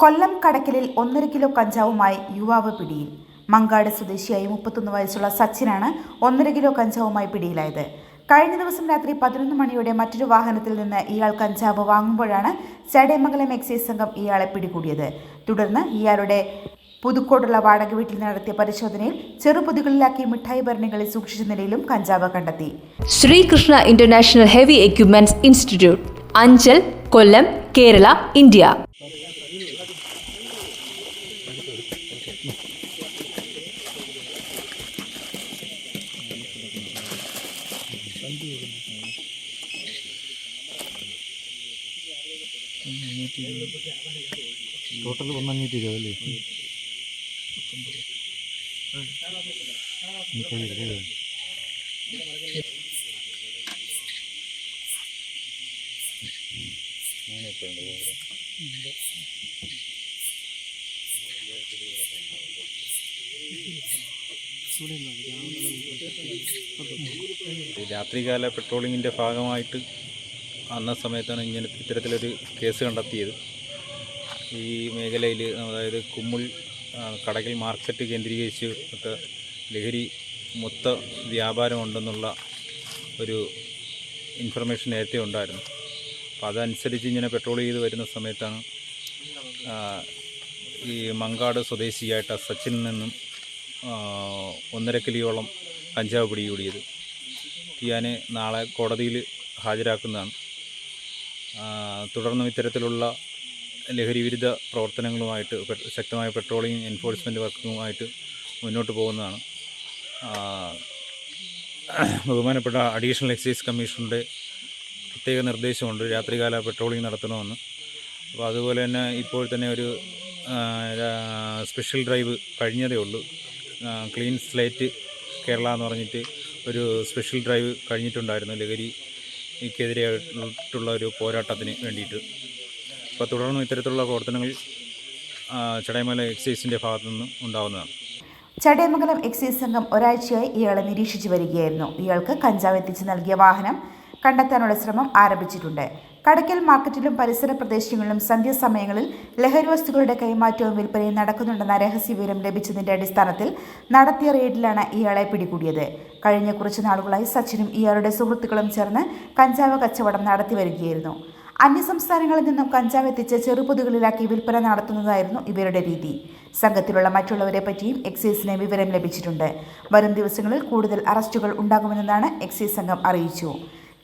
കൊല്ലം കടക്കലിൽ ഒന്നര കിലോ കഞ്ചാവുമായി യുവാവ് പിടിയിൽ. മങ്കാട് സ്വദേശിയായി മുപ്പത്തൊന്ന് വയസ്സുള്ള സച്ചിനാണ് ഒന്നര കിലോ കഞ്ചാവുമായി പിടിയിലായത്. കഴിഞ്ഞ ദിവസം രാത്രി പതിനൊന്ന് മണിയോടെ മറ്റൊരു വാഹനത്തിൽ നിന്ന് ഇയാൾ കഞ്ചാവ് വാങ്ങുമ്പോഴാണ് ചടയമംഗലം എക്സൈസ് സംഘം ഇയാളെ പിടികൂടിയത്. തുടർന്ന് ഇയാളുടെ പുതുക്കോടുള്ള വാടക വീട്ടിൽ നടത്തിയ പരിശോധനയിൽ ചെറുപൊതികളിലാക്കി മിഠായി ഭരണികളിൽ സൂക്ഷിച്ച നിലയിലും കഞ്ചാവ് കണ്ടെത്തി. Sreekrishna international heavy equipments institute Anchal Kollam Kerala India. Total ഒന്ന് അഞ്ഞൂറ്റി ഇരുപത് അല്ലേ രാത്രികാല പെട്രോളിങ്ങിന്റെ ഭാഗമായിട്ട് അന്ന സമയത്താണ് ഇങ്ങനെ ഇത്തരത്തിലൊരു കേസ് കണ്ടെത്തിയത്. ഈ മേഖലയിൽ അതായത് കുമ്മുൾ കടകിൽ മാർക്കറ്റ് കേന്ദ്രീകരിച്ച് ഒക്കെ ലഹരി മൊത്ത വ്യാപാരമുണ്ടെന്നുള്ള ഒരു ഇൻഫർമേഷൻ നേരത്തെ ഉണ്ടായിരുന്നു. അപ്പോൾ അതനുസരിച്ച് ഇങ്ങനെ പെട്രോൾ ചെയ്ത് വരുന്ന സമയത്താണ് ഈ മങ്കാട് സ്വദേശിയായിട്ട് സച്ചിനിൽ നിന്നും ഒന്നര കിലോയോളം കഞ്ചാവ് പിടികൂടിയത്. ഇയാനെ നാളെ കോടതിയിൽ ഹാജരാക്കുന്നതാണ്. തുടർന്നും ഇത്തരത്തിലുള്ള ലഹരി വിരുദ്ധ പ്രവർത്തനങ്ങളുമായിട്ട് ശക്തമായ പെട്രോളിംഗ് എൻഫോഴ്സ്മെന്റ് വർക്കുമായിട്ട് മുന്നോട്ട് പോകുന്നതാണ്. ബഹുമാനപ്പെട്ട അഡീഷണൽ എക്സൈസ് കമ്മീഷണറുടെ പ്രത്യേക നിർദ്ദേശമുണ്ട്. രാത്രികാല പെട്രോളിംഗ് നടത്തണമെന്ന്. അപ്പോൾ അതുപോലെ തന്നെ ഇപ്പോൾ തന്നെ ഒരു സ്പെഷ്യൽ ഡ്രൈവ് കഴിഞ്ഞതേ ഉള്ളൂ. ക്ലീൻ സ്ലേറ്റ് കേരള എന്ന് പറഞ്ഞിട്ട് ഒരു സ്പെഷ്യൽ ഡ്രൈവ് കഴിഞ്ഞിട്ടുണ്ടായിരുന്നു ലഹരിക്കെതിരായിട്ടുള്ള ഒരു പോരാട്ടത്തിന് വേണ്ടിയിട്ട്. അപ്പോൾ തുടർന്നും ഇത്തരത്തിലുള്ള പ്രവർത്തനങ്ങൾ ചടയമല എക്സൈസിന്റെ ഭാഗത്തു നിന്ന് ഉണ്ടാകുന്നതാണ് ചടയമംഗലം എക്സൈസ് സംഘം ഒരാഴ്ചയായി ഇയാളെ നിരീക്ഷിച്ചു വരികയായിരുന്നു. ഇയാൾക്ക് കഞ്ചാവ് എത്തിച്ച് നൽകിയ വാഹനം കണ്ടെത്താനുള്ള ശ്രമം ആരംഭിച്ചിട്ടുണ്ട്. കടക്കൽ മാർക്കറ്റിലും പരിസര പ്രദേശങ്ങളിലും സന്ധ്യാസമയങ്ങളിൽ ലഹരി വസ്തുക്കളുടെ കൈമാറ്റവും വിൽപ്പനയും നടക്കുന്നുണ്ടെന്ന രഹസ്യ വിവരം ലഭിച്ചതിന്റെ അടിസ്ഥാനത്തിൽ നടത്തിയ റെയ്ഡിലാണ് ഇയാളെ പിടികൂടിയത്. കഴിഞ്ഞ കുറച്ചു നാളുകളായി സച്ചിനും ഇയാളുടെ സുഹൃത്തുക്കളും ചേർന്ന് കഞ്ചാവ് കച്ചവടം നടത്തി വരികയായിരുന്നു. അന്യസംസ്ഥാനങ്ങളിൽ നിന്നും കഞ്ചാവ് എത്തിച്ച് ചെറുപൊതുകളിലാക്കി വിൽപ്പന നടത്തുന്നതായിരുന്നു ഇവരുടെ രീതി. സംഘത്തിലുള്ള മറ്റുള്ളവരെ പറ്റിയും എക്സൈസിന് വിവരം ലഭിച്ചിട്ടുണ്ട്. വരും ദിവസങ്ങളിൽ കൂടുതൽ അറസ്റ്റുകൾ ഉണ്ടാകുമെന്നാണ് എക്സൈസ് സംഘം അറിയിച്ചു.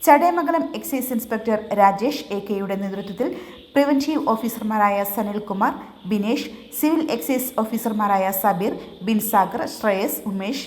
Chadayamangalam excise inspector Rajesh A കെയുടെ നേതൃത്വത്തിൽ പ്രിവന്റീവ് ഓഫീസർമാരായ സനിൽകുമാർ ബിനേഷ് സിവിൽ എക്സൈസ് ഓഫീസർമാരായ Sabeer Binsagar Sreyas Umesh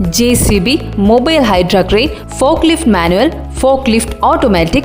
JCB, Mobile Hydra Crane, Forklift Manual, Forklift Automatic,